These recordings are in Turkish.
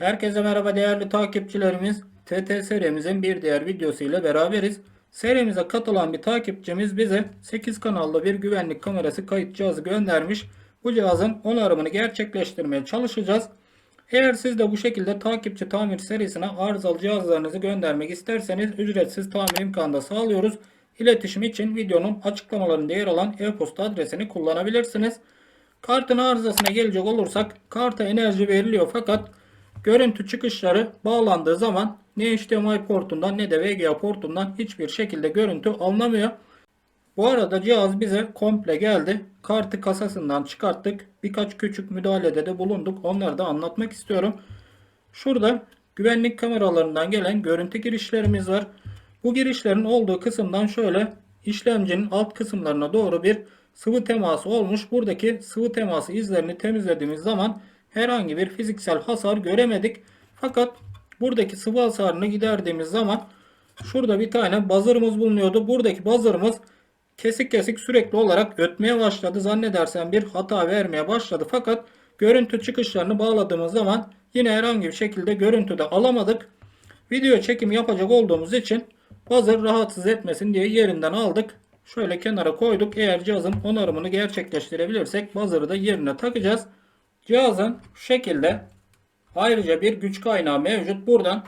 Herkese merhaba değerli takipçilerimiz. TT serimizin bir diğer videosu ile beraberiz. Serimize katılan bir takipçimiz bize 8 kanallı bir güvenlik kamerası kayıt cihazı göndermiş. Bu cihazın onarımını gerçekleştirmeye çalışacağız. Eğer siz de bu şekilde takipçi tamir serisine arızalı cihazlarınızı göndermek isterseniz ücretsiz tamir imkanı da sağlıyoruz. İletişim için videonun açıklamalarında yer alan e-posta adresini kullanabilirsiniz. Kartın arızasına gelecek olursak karta enerji veriliyor fakat görüntü çıkışları bağlandığı zaman ne HDMI portundan ne de VGA portundan hiçbir şekilde görüntü alınamıyor. Bu arada cihaz bize komple geldi. Kartı kasasından çıkarttık. Birkaç küçük müdahalede de bulunduk. Onları da anlatmak istiyorum. Şurada güvenlik kameralarından gelen görüntü girişlerimiz var. Bu girişlerin olduğu kısımdan şöyle işlemcinin alt kısımlarına doğru bir sıvı teması olmuş. Buradaki sıvı teması izlerini temizlediğimiz zaman herhangi bir fiziksel hasar göremedik. Fakat buradaki sıvı hasarını giderdiğimiz zaman şurada bir tane buzzer'ımız bulunuyordu. Buradaki buzzer'ımız kesik kesik sürekli olarak ötmeye başladı. Zannedersem bir hata vermeye başladı. Fakat görüntü çıkışlarını bağladığımız zaman yine herhangi bir şekilde görüntüde alamadık. Video çekim yapacak olduğumuz için buzzer rahatsız etmesin diye yerinden aldık. Şöyle kenara koyduk. Eğer cihazın onarımını gerçekleştirebilirsek buzzer'ı da yerine takacağız. Cihazın şu şekilde ayrıca bir güç kaynağı mevcut. Buradan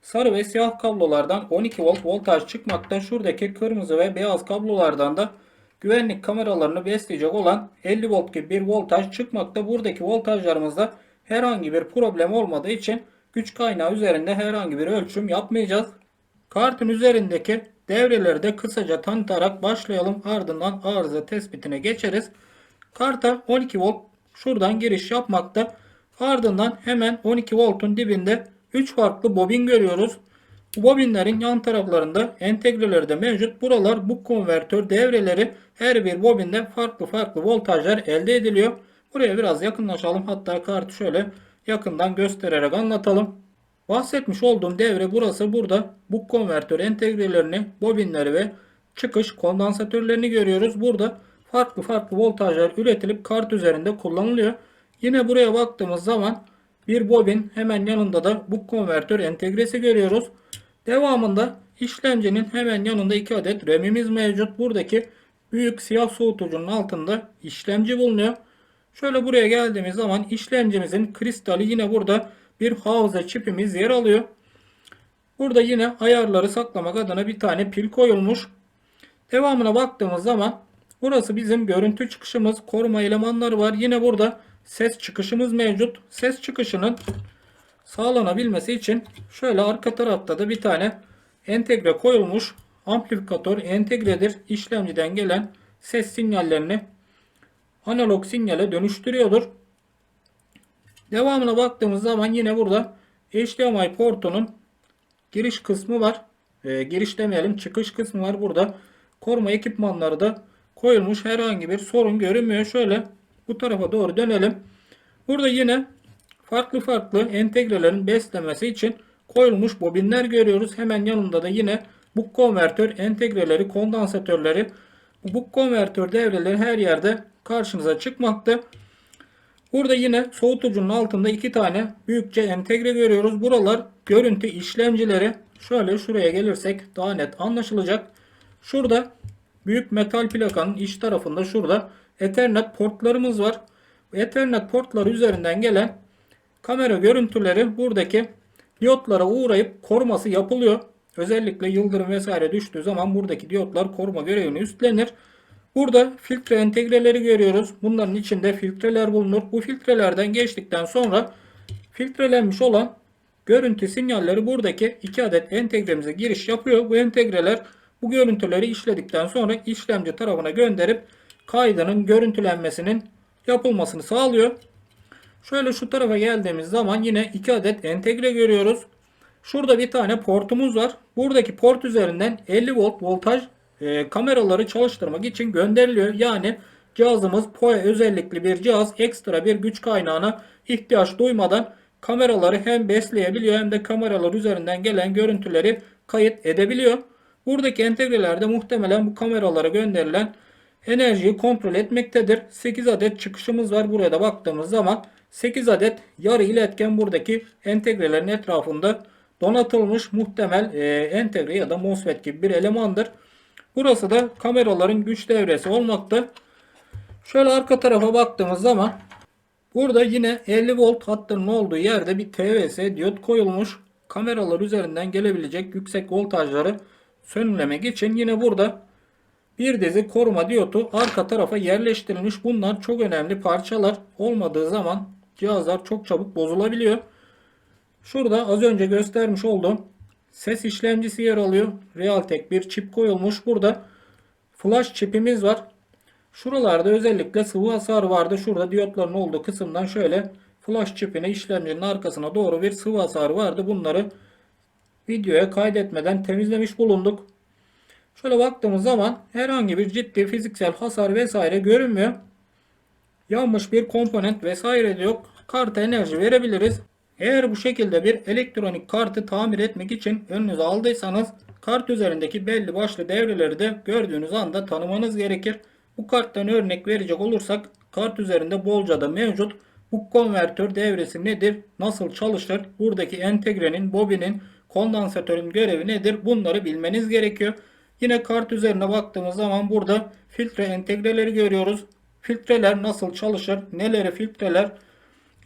sarı ve siyah kablolardan 12 volt voltaj çıkmakta. Şuradaki kırmızı ve beyaz kablolardan da güvenlik kameralarını besleyecek olan 50 volt gibi bir voltaj çıkmakta. Buradaki voltajlarımızda herhangi bir problem olmadığı için güç kaynağı üzerinde herhangi bir ölçüm yapmayacağız. Kartın üzerindeki devreleri de kısaca tanıtarak başlayalım. Ardından arıza tespitine geçeriz. Karta 12 volt şuradan giriş yapmakta. Ardından hemen 12 voltun dibinde 3 farklı bobin görüyoruz. Bu bobinlerin yan taraflarında entegreleri de mevcut. Buralar bu konvertör devreleri her bir bobinde farklı farklı voltajlar elde ediliyor. Buraya biraz yakınlaşalım. Hatta kartı şöyle yakından göstererek anlatalım. Bahsetmiş olduğum devre burası. Burada bu konvertör entegrelerini, bobinleri ve çıkış kondansatörlerini görüyoruz. Burada farklı farklı voltajlar üretilip kart üzerinde kullanılıyor. Yine buraya baktığımız zaman bir bobin hemen yanında da bu konvertör entegresi görüyoruz. Devamında işlemcinin hemen yanında 2 adet RAM'imiz mevcut. Buradaki büyük siyah soğutucunun altında işlemci bulunuyor. Şöyle buraya geldiğimiz zaman işlemcimizin kristali yine burada bir hafıza çipimiz yer alıyor. Burada yine ayarları saklamak adına bir tane pil koyulmuş. Devamına baktığımız zaman burası bizim görüntü çıkışımız, koruma elemanları var. Yine burada ses çıkışımız mevcut. Ses çıkışının sağlanabilmesi için şöyle arka tarafta da bir tane entegre koyulmuş. Amplifikatör entegredir. İşlemciden gelen ses sinyallerini analog sinyale dönüştürüyordur. Devamına baktığımız zaman yine burada HDMI portunun giriş kısmı var. E, giriş demeyelim çıkış kısmı var. Burada koruma ekipmanları da koyulmuş. Herhangi bir sorun görünmüyor. Şöyle bu tarafa doğru dönelim. Burada yine farklı farklı entegrelerin beslemesi için koyulmuş bobinler görüyoruz. Hemen yanında da yine bu konvertör entegreleri, kondansatörleri, bu konvertör devreleri her yerde karşınıza çıkmakta. Burada yine soğutucunun altında iki tane büyükçe entegre görüyoruz. Buralar görüntü işlemcileri. Şöyle şuraya gelirsek daha net anlaşılacak. Şurada büyük metal plakanın iç tarafında şurada Ethernet portlarımız var. Ethernet portları üzerinden gelen kamera görüntüleri buradaki diyotlara uğrayıp koruması yapılıyor. Özellikle yıldırım vesaire düştüğü zaman buradaki diyotlar koruma görevini üstlenir. Burada filtre entegreleri görüyoruz. Bunların içinde filtreler bulunur. Bu filtrelerden geçtikten sonra filtrelenmiş olan görüntü sinyalleri buradaki iki adet entegremize giriş yapıyor. Bu entegreler bu görüntüleri işledikten sonra işlemci tarafına gönderip kaydının görüntülenmesinin yapılmasını sağlıyor. Şöyle şu tarafa geldiğimiz zaman yine iki adet entegre görüyoruz. Şurada bir tane portumuz var. Buradaki port üzerinden 50 volt voltaj e, kameraları çalıştırmak için gönderiliyor. Yani cihazımız PoE özellikli bir cihaz ekstra bir güç kaynağına ihtiyaç duymadan kameraları hem besleyebiliyor hem de kameralar üzerinden gelen görüntüleri kayıt edebiliyor. Buradaki entegrelerde muhtemelen bu kameralara gönderilen enerjiyi kontrol etmektedir. 8 adet çıkışımız var. Buraya da baktığımız zaman 8 adet yarı iletken buradaki entegrelerin etrafında donatılmış muhtemel e, entegre ya da MOSFET gibi bir elemandır. Burası da kameraların güç devresi olmakta. Şöyle arka tarafa baktığımız zaman burada yine 50 volt hattının olduğu yerde bir TVS diyot koyulmuş. Kameralar üzerinden gelebilecek yüksek voltajları sönümlemek için yine burada bir dizi koruma diyotu arka tarafa yerleştirilmiş. Bunlar çok önemli parçalar. Olmadığı zaman cihazlar çok çabuk bozulabiliyor. Şurada az önce göstermiş olduğum ses işlemcisi yer alıyor. Realtek bir çip koyulmuş. Burada flash çipimiz var. Şuralarda özellikle sıvı hasar vardı. Şurada diyotların olduğu kısımdan şöyle flash çipine işlemcinin arkasına doğru bir sıvı hasar vardı. Bunları videoya kaydetmeden temizlemiş bulunduk. Şöyle baktığımız zaman herhangi bir ciddi fiziksel hasar vesaire görünmüyor. Yanmış bir komponent vesaire de yok. Karta enerji verebiliriz. Eğer bu şekilde bir elektronik kartı tamir etmek için önünüze aldıysanız kart üzerindeki belli başlı devreleri de gördüğünüz anda tanımanız gerekir. Bu karttan örnek verecek olursak kart üzerinde bolca da mevcut. Bu konvertör devresi nedir? Nasıl çalışır? Buradaki entegrenin, bobinin, kondansatörün görevi nedir? Bunları bilmeniz gerekiyor. Yine kart üzerine baktığımız zaman burada filtre entegreleri görüyoruz. Filtreler nasıl çalışır? Neleri filtreler?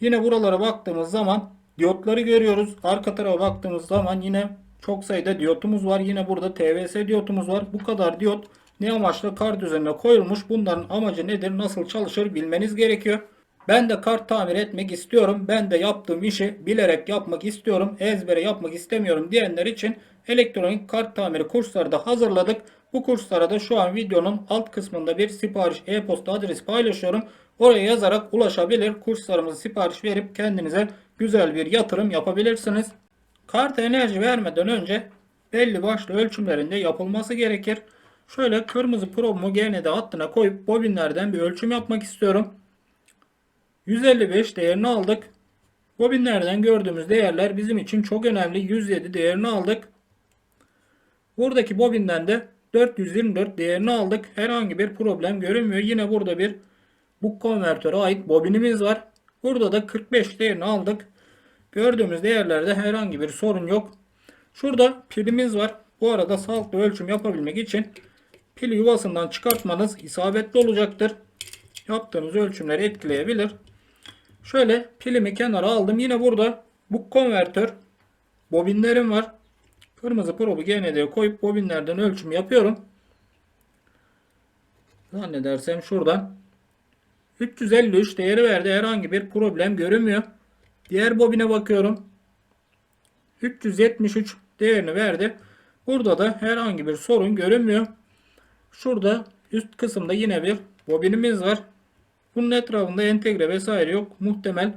Yine buralara baktığımız zaman diyotları görüyoruz. Arka tarafa baktığımız zaman yine çok sayıda diyotumuz var. Yine burada TVS diyotumuz var. Bu kadar diyot ne amaçla kart üzerine koyulmuş? Bunların amacı nedir? Nasıl çalışır? Bilmeniz gerekiyor. Ben de kart tamir etmek istiyorum. Ben de yaptığım işi bilerek yapmak istiyorum. Ezbere yapmak istemiyorum diyenler için elektronik kart tamiri kursları da hazırladık. Bu kurslara da şu an videonun alt kısmında bir sipariş e-posta adresi paylaşıyorum. Oraya yazarak ulaşabilir. Kurslarımızı sipariş verip kendinize güzel bir yatırım yapabilirsiniz. Kart enerji vermeden önce belli başlı ölçümlerinde yapılması gerekir. Şöyle kırmızı probumu GND hattına koyup bobinlerden bir ölçüm yapmak istiyorum. 155 değerini aldık. Bobinlerden gördüğümüz değerler bizim için çok önemli. 107 değerini aldık. Buradaki bobinden de 424 değerini aldık. Herhangi bir problem görünmüyor. Yine burada bir bu konvertöre ait bobinimiz var. Burada da 45 değerini aldık. Gördüğümüz değerlerde herhangi bir sorun yok. Şurada pilimiz var. Bu arada sağlıklı ölçüm yapabilmek için pili yuvasından çıkartmanız isabetli olacaktır. Yaptığınız ölçümleri etkileyebilir. Şöyle pilimi kenara aldım. Yine burada bu konvertör bobinlerim var. Kırmızı probu GND'ye koyup bobinlerden ölçüm yapıyorum. Zannedersem şuradan 353 değeri verdi. Herhangi bir problem görünmüyor. Diğer bobine bakıyorum. 373 değerini verdi. Burada da herhangi bir sorun görünmüyor. Şurada üst kısımda yine bir bobinimiz var. Bunun etrafında entegre vesaire yok. Muhtemel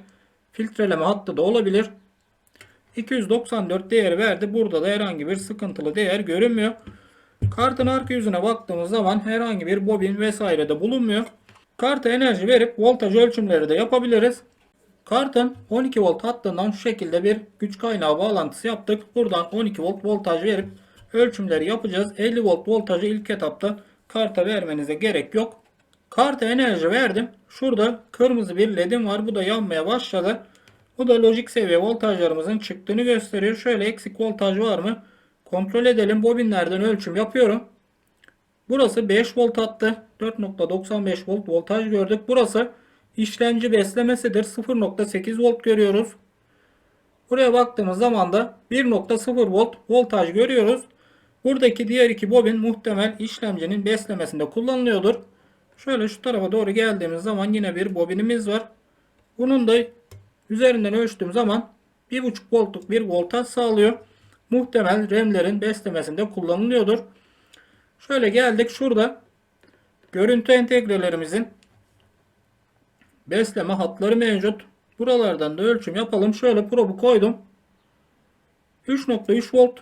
filtreleme hattı da olabilir. 294 değeri verdi. Burada da herhangi bir sıkıntılı değer görünmüyor. Kartın arka yüzüne baktığımız zaman herhangi bir bobin vesaire de bulunmuyor. Karta enerji verip voltaj ölçümleri de yapabiliriz. Kartın 12 volt hattından şu şekilde bir güç kaynağı bağlantısı yaptık. Buradan 12 volt voltaj verip ölçümleri yapacağız. 50 volt voltajı ilk etapta karta vermenize gerek yok. Karta enerji verdim. Şurada kırmızı bir ledim var. Bu da yanmaya başladı. Bu da lojik seviye voltajlarımızın çıktığını gösteriyor. Şöyle eksik voltaj var mı? Kontrol edelim. Bobinlerden ölçüm yapıyorum. Burası 5 volt attı. 4.95 volt voltaj gördük. Burası işlemci beslemesidir. 0.8 volt görüyoruz. Buraya baktığımız zaman da 1.0 volt voltaj görüyoruz. Buradaki diğer iki bobin muhtemel işlemcinin beslemesinde kullanılıyordur. Şöyle şu tarafa doğru geldiğimiz zaman yine bir bobinimiz var. Bunun da üzerinden ölçtüğüm zaman 1.5 voltluk bir voltaj sağlıyor. Muhtemel RAM'lerin beslemesinde kullanılıyordur. Şöyle geldik şurada görüntü entegrelerimizin besleme hatları mevcut. Buralardan da ölçüm yapalım. Şöyle probu koydum. 3.3 volt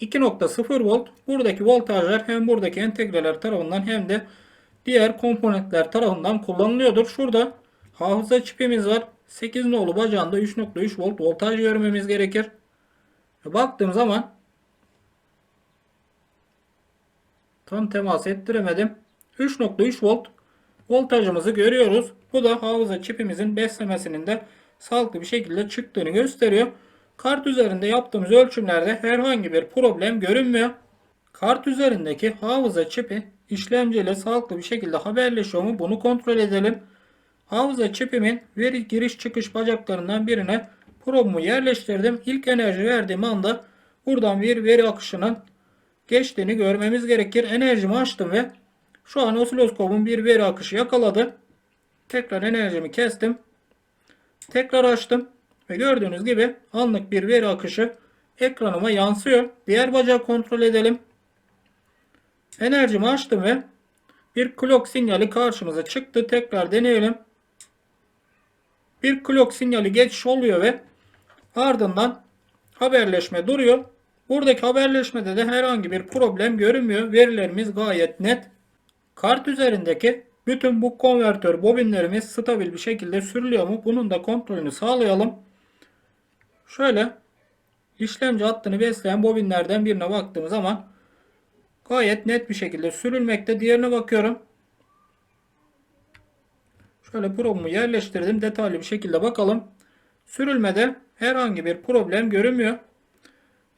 2.0 volt. Buradaki voltajlar hem buradaki entegreler tarafından hem de diğer komponentler tarafından kullanılıyordur. Şurada hafıza çipimiz var. 8 nolu bacağında 3.3 volt voltaj görmemiz gerekir. Baktığım zaman tam temas ettiremedim. 3.3 volt voltajımızı görüyoruz. Bu da hafıza çipimizin beslemesinin de sağlıklı bir şekilde çıktığını gösteriyor. Kart üzerinde yaptığımız ölçümlerde herhangi bir problem görünmüyor. Kart üzerindeki hafıza çipi işlemciyle sağlıklı bir şekilde haberleşiyor mu bunu kontrol edelim. Hafıza çipimin veri giriş çıkış bacaklarından birine probumu yerleştirdim. İlk enerji verdiğim anda buradan bir veri akışının geçtiğini görmemiz gerekir. Enerjimi açtım ve şu an osiloskopun bir veri akışı yakaladı. Tekrar enerjimi kestim. Tekrar açtım. Ve gördüğünüz gibi anlık bir veri akışı ekranıma yansıyor. Diğer bacağı kontrol edelim. Enerjimi açtım ve bir clock sinyali karşımıza çıktı. Tekrar deneyelim. Bir clock sinyali geçiş oluyor ve ardından haberleşme duruyor. Buradaki haberleşmede de herhangi bir problem görünmüyor. Verilerimiz gayet net. Kart üzerindeki bütün bu konvertör bobinlerimiz stabil bir şekilde sürülüyor mu? Bunun da kontrolünü sağlayalım. Şöyle işlemci hattını besleyen bobinlerden birine baktığımız zaman gayet net bir şekilde sürülmekte. Diğerine bakıyorum. Şöyle probumu yerleştirdim. Detaylı bir şekilde bakalım. Sürülmede herhangi bir problem görünmüyor.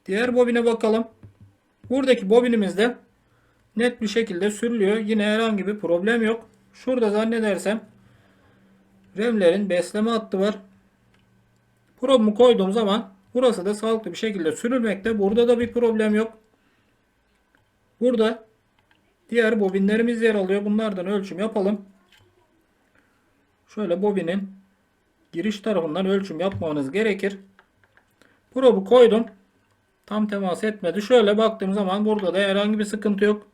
Diğer bobine bakalım. Buradaki bobinimizde net bir şekilde sürülüyor. Yine herhangi bir problem yok. Şurada zannedersem RAM'lerin besleme hattı var. Probumu koyduğum zaman burası da sağlıklı bir şekilde sürülmekte. Burada da bir problem yok. Burada diğer bobinlerimiz yer alıyor. Bunlardan ölçüm yapalım. Şöyle bobinin giriş tarafından ölçüm yapmanız gerekir. Probu koydum. Tam temas etmedi. Şöyle baktığım zaman burada da herhangi bir sıkıntı yok.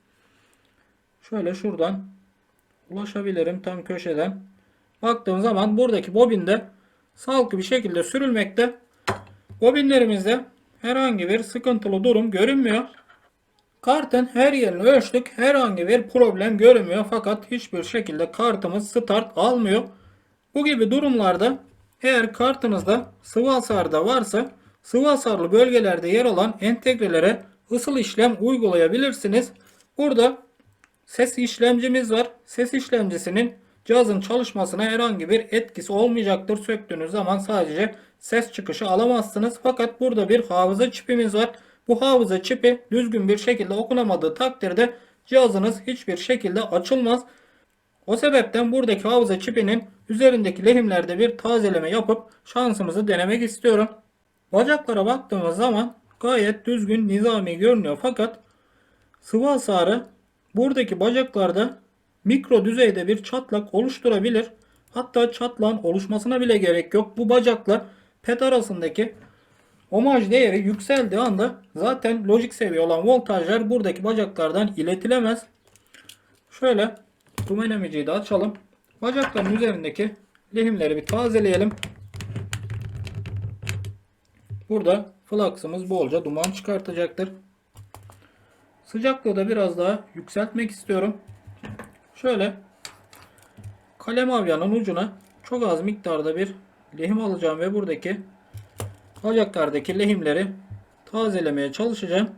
Şöyle şuradan ulaşabilirim tam köşeden. Baktığım zaman buradaki bobinde sağlıklı bir şekilde sürülmekte. Bobinlerimizde herhangi bir sıkıntılı durum görünmüyor. Kartın her yerini ölçtük. Herhangi bir problem görünmüyor. Fakat hiçbir şekilde kartımız start almıyor. Bu gibi durumlarda eğer kartınızda sıvı hasarı da varsa sıvı hasarlı bölgelerde yer alan entegrelere ısıl işlem uygulayabilirsiniz. Burada ses işlemcimiz var. Ses işlemcisinin cihazın çalışmasına herhangi bir etkisi olmayacaktır. Söktüğünüz zaman sadece ses çıkışı alamazsınız. Fakat burada bir hafıza çipimiz var. Bu hafıza çipi düzgün bir şekilde okunamadığı takdirde cihazınız hiçbir şekilde açılmaz. O sebepten buradaki hafıza çipinin üzerindeki lehimlerde bir tazeleme yapıp şansımızı denemek istiyorum. Bacaklara baktığımız zaman gayet düzgün nizami görünüyor fakat sıvı hasarı buradaki bacaklarda mikro düzeyde bir çatlak oluşturabilir. Hatta çatlağın oluşmasına bile gerek yok. Bu bacakla pet arasındaki omaj değeri yükseldiği anda zaten lojik seviye olan voltajlar buradaki bacaklardan iletilemez. Şöyle Rumenemiciyi de açalım. Bacakların üzerindeki lehimleri bir tazeleyelim. Burada flaksımız bolca duman çıkartacaktır. Sıcaklığı da biraz daha yükseltmek istiyorum. Şöyle kalem avyanın ucuna çok az miktarda bir lehim alacağım ve buradaki bacaklardaki lehimleri tazelemeye çalışacağım.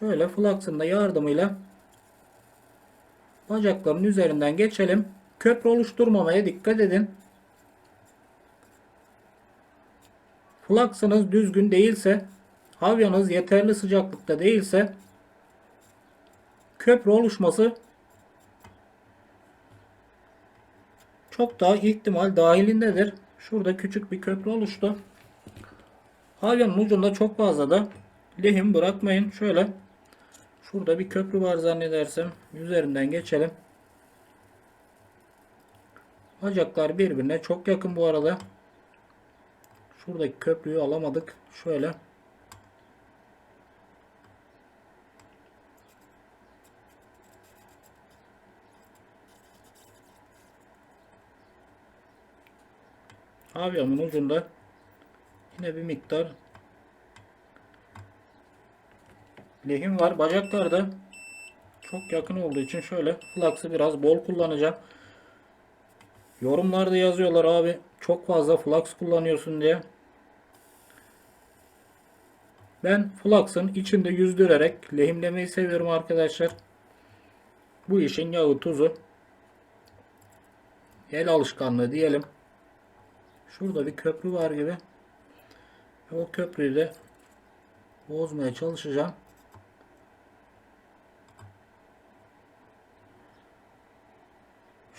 Şöyle flaksın da yardımıyla bacakların üzerinden geçelim. Köprü oluşturmamaya dikkat edin. Flaksınız düzgün değilse, havyanız yeterli sıcaklıkta değilse köprü oluşması çok daha ihtimal dahilindedir. Şurada küçük bir köprü oluştu. Havyanın ucunda çok fazla da lehim bırakmayın. Şöyle Şurada bir köprü var zannedersem. Üzerinden geçelim. Bacaklar birbirine çok yakın bu arada. Şuradaki köprüyü alamadık. Şöyle. Avyamın ucunda yine bir miktar lehim var. Bacaklarda çok yakın olduğu için şöyle flax'ı biraz bol kullanacağım. Yorumlarda yazıyorlar abi çok fazla flax kullanıyorsun diye. Ben flax'ın içinde yüzdürerek lehimlemeyi seviyorum arkadaşlar. bu işin yağı tuzu. El alışkanlığı diyelim. Şurada bir köprü var gibi. O köprüyü de bozmaya çalışacağım.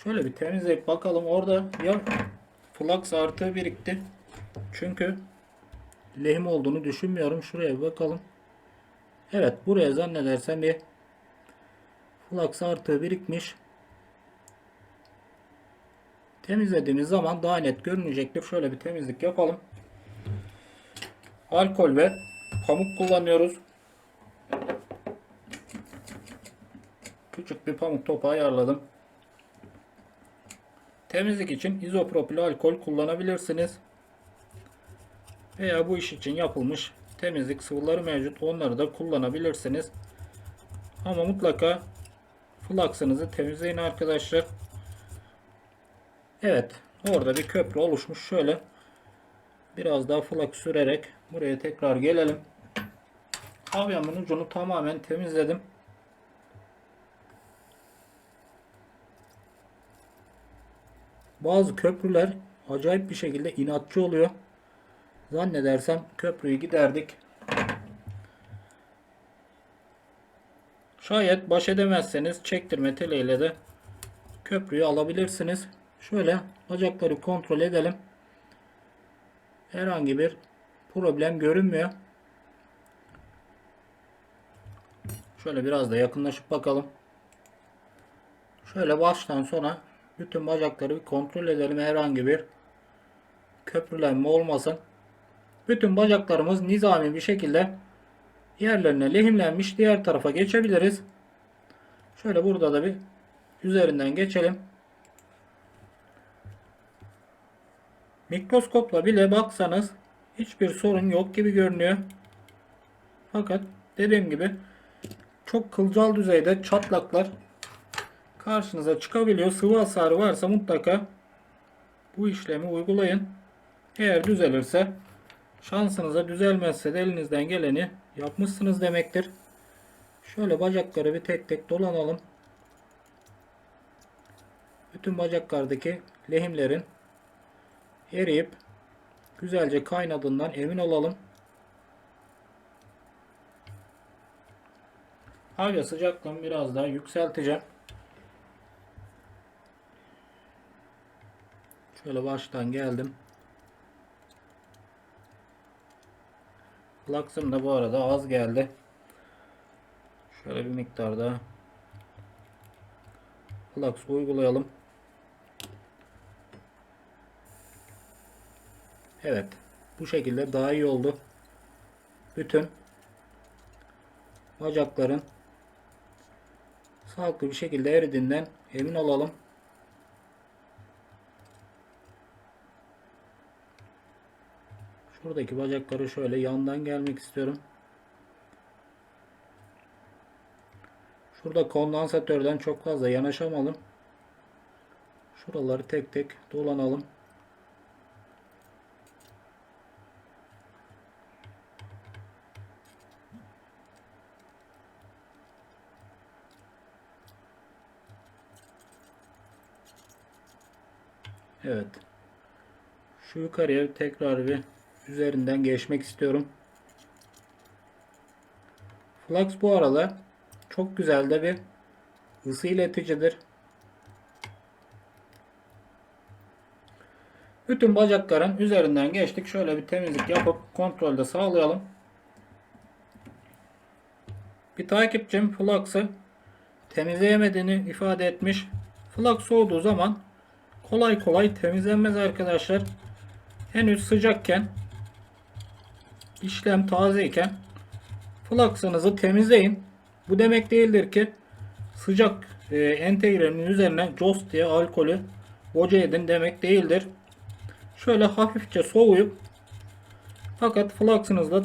Şöyle bir temizleyip bakalım. Orada ya flux artığı birikti. Çünkü lehim olduğunu düşünmüyorum. Şuraya bir bakalım. Evet buraya zannedersem bir flux artığı birikmiş. Temizlediğimiz zaman daha net görünecektir. Şöyle bir temizlik yapalım. Alkol ve pamuk kullanıyoruz. Küçük bir pamuk topu ayarladım. Temizlik için izopropil alkol kullanabilirsiniz. Veya bu iş için yapılmış temizlik sıvıları mevcut. Onları da kullanabilirsiniz. Ama mutlaka flux'ınızı temizleyin arkadaşlar. Evet. Orada bir köprü oluşmuş. Şöyle biraz daha flux sürerek buraya tekrar gelelim. Havyamın ucunu tamamen temizledim. Bazı köprüler acayip bir şekilde inatçı oluyor. Zannedersem köprüyü giderdik. Şayet baş edemezseniz çektirme teleyle de köprüyü alabilirsiniz. Şöyle bacakları kontrol edelim. Herhangi bir problem görünmüyor. Şöyle biraz da yakınlaşıp bakalım. Şöyle baştan sona bütün bacakları bir kontrol edelim. Herhangi bir köprülenme olmasın. Bütün bacaklarımız nizami bir şekilde yerlerine lehimlenmiş. Diğer tarafa geçebiliriz. Şöyle burada da bir üzerinden geçelim. Mikroskopla bile baksanız hiçbir sorun yok gibi görünüyor. Fakat dediğim gibi çok kılcal düzeyde çatlaklar karşınıza çıkabiliyor. Sıvı hasarı varsa mutlaka bu işlemi uygulayın. Eğer düzelirse şansınıza düzelmezse de elinizden geleni yapmışsınız demektir. Şöyle bacakları bir tek tek dolanalım. Bütün bacaklardaki lehimlerin eriyip güzelce kaynadığından emin olalım. Havya sıcaklığını biraz daha yükselteceğim. Şöyle baştan geldim. Flux'ım da bu arada az geldi. Şöyle bir miktar daha Flux uygulayalım. Evet. Bu şekilde daha iyi oldu. Bütün bacakların sağlıklı bir şekilde eridiğinden emin olalım. Şuradaki bacakları şöyle yandan gelmek istiyorum. Şurada kondansatörden çok fazla yanaşamalım. Şuraları tek tek dolanalım. Evet. Şu yukarıya tekrar bir üzerinden geçmek istiyorum. Flux bu arada çok güzel de bir ısı ileticidir. Bütün bacakların üzerinden geçtik. Şöyle bir temizlik yapıp kontrolde sağlayalım. Bir takipçim Flux'ı temizleyemediğini ifade etmiş. Flux soğuduğu zaman kolay kolay temizlenmez arkadaşlar. Henüz sıcakken işlem tazeyken flux'ınızı temizleyin. Bu demek değildir ki sıcak e, entegrenin üzerine Joss diye alkolü boca edin demek değildir. Şöyle hafifçe soğuyup fakat flux'ınızla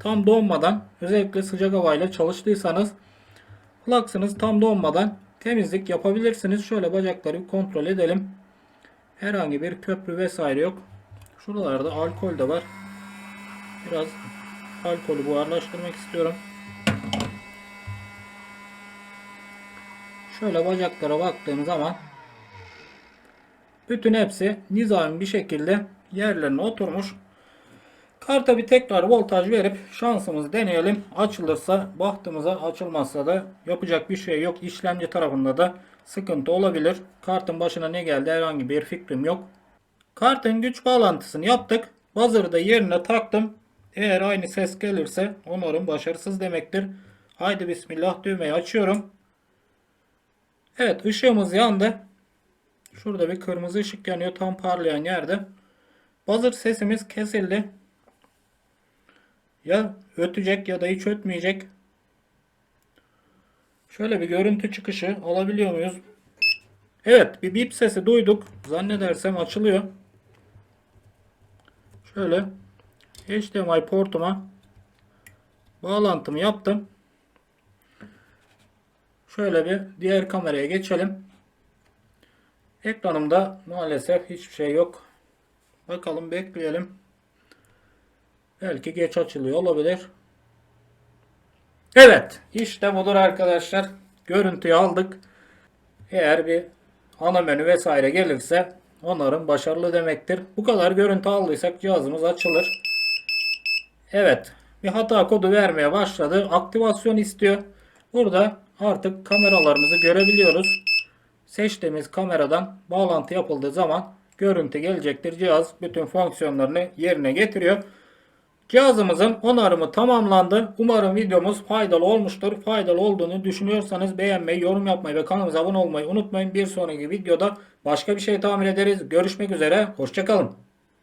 tam donmadan özellikle sıcak havayla çalıştıysanız flux'ınız tam donmadan temizlik yapabilirsiniz. Şöyle bacakları kontrol edelim. Herhangi bir köprü vesaire yok. Şuralarda alkol de var. Biraz alkolü buharlaştırmak istiyorum. Şöyle bacaklara baktığım zaman bütün hepsi nizami bir şekilde yerlerine oturmuş. Karta bir tekrar voltaj verip şansımızı deneyelim. Açılırsa bahtımıza açılmazsa da yapacak bir şey yok. İşlemci tarafında da sıkıntı olabilir. Kartın başına ne geldi herhangi bir fikrim yok. Kartın güç bağlantısını yaptık. Buzzer'ı da yerine taktım. Eğer aynı ses gelirse umarım başarısız demektir. Haydi bismillah düğmeyi açıyorum. Evet ışığımız yandı. Şurada bir kırmızı ışık yanıyor tam parlayan yerde. Buzzer sesimiz kesildi. Ya ötecek ya da hiç ötmeyecek. Şöyle bir görüntü çıkışı alabiliyor muyuz? Evet bir bip sesi duyduk. Zannedersem açılıyor. Şöyle HDMI portuma bağlantımı yaptım. Şöyle bir diğer kameraya geçelim. Ekranımda maalesef hiçbir şey yok. Bakalım bekleyelim. Belki geç açılıyor olabilir. Evet işte budur arkadaşlar. Görüntüyü aldık. Eğer bir ana menü vesaire gelirse onların başarılı demektir. Bu kadar görüntü aldıysak cihazımız açılır. Evet bir hata kodu vermeye başladı. Aktivasyon istiyor. Burada artık kameralarımızı görebiliyoruz. Seçtiğimiz kameradan bağlantı yapıldığı zaman görüntü gelecektir. Cihaz bütün fonksiyonlarını yerine getiriyor. Cihazımızın onarımı tamamlandı. Umarım videomuz faydalı olmuştur. Faydalı olduğunu düşünüyorsanız beğenmeyi, yorum yapmayı ve kanalımıza abone olmayı unutmayın. Bir sonraki videoda başka bir şey tamir ederiz. Görüşmek üzere. Hoşçakalın.